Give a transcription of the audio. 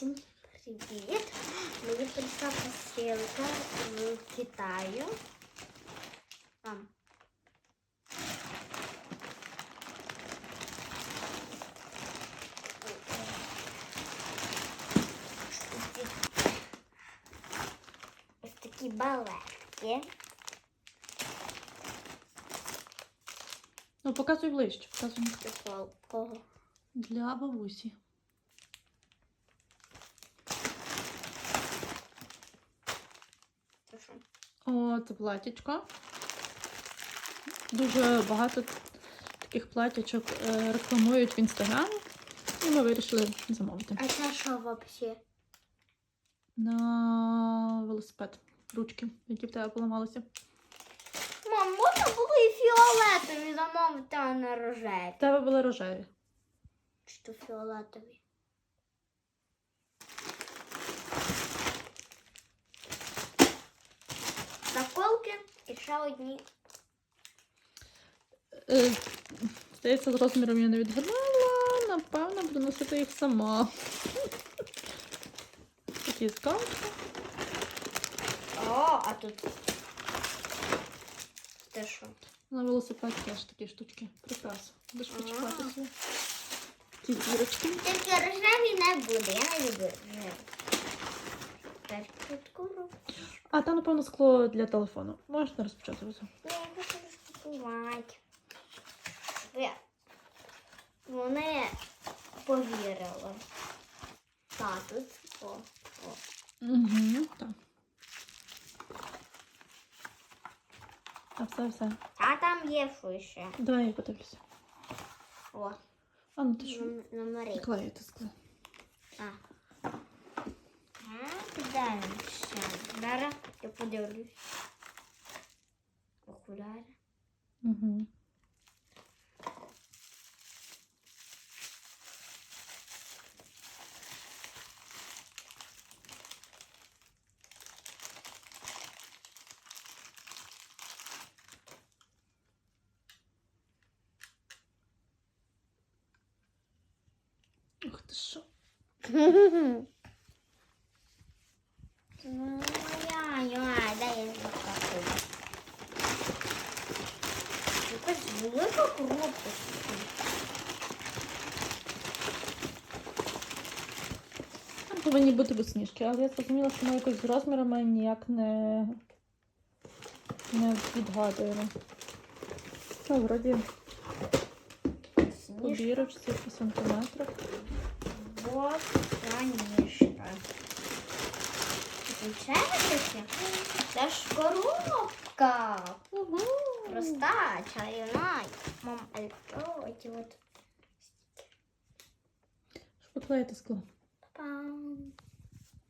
Всім привіт! Мені прийшла посилка з Китаю. Там. Ось такі балетки. Ну, показуй ближче, показуй. Для бабусі. Це що? О, це платічко. Дуже багато таких платячок е, рекламують в інстаграмі. І ми вирішили замовити. А це що взагалі? На велосипед. Ручки, які в тебе поламалися. Мам, можна було і фіолетові замовити, а не рожеві. В тебе були рожеві. Чи то фіолетові? Заколки і ще одні. Е, Здається, з розміром я не відгадала. Напевно, буду носити їх сама. Такі скалки. О, а тут. Це що? На велосипед теж такі штучки. Прикрас. Будеш почекатися. Ті. Тільки рожеві не буде, я не люблю рожеві. Тепер тут коробку. А там, напевно, скло для телефону. Можна розпочати розум. Я хочу розпакувати. Вони повірили. Так, тут о, о. Угу, так. А все, все. А там є що ще. Давай я подивлюся. О, А, ну ти що? ном- номери. Клеїти скло. А. А, далі ще. Зараз я подивлюсь. Окуляри. Угу. Ух ти що. Ну, я, я, дай я запакую. Якась велика коробка. Там повинні бути босніжки, але я зрозуміла, що ми якось з розмірами ніяк не, не відгадуємо. Ну, вроді по бірочці, по сантиметрах. Вот, Включаєте? Це ж коробка. Угу. Проста, чайна. Мам, а що ці от Щоб поклеїти скло.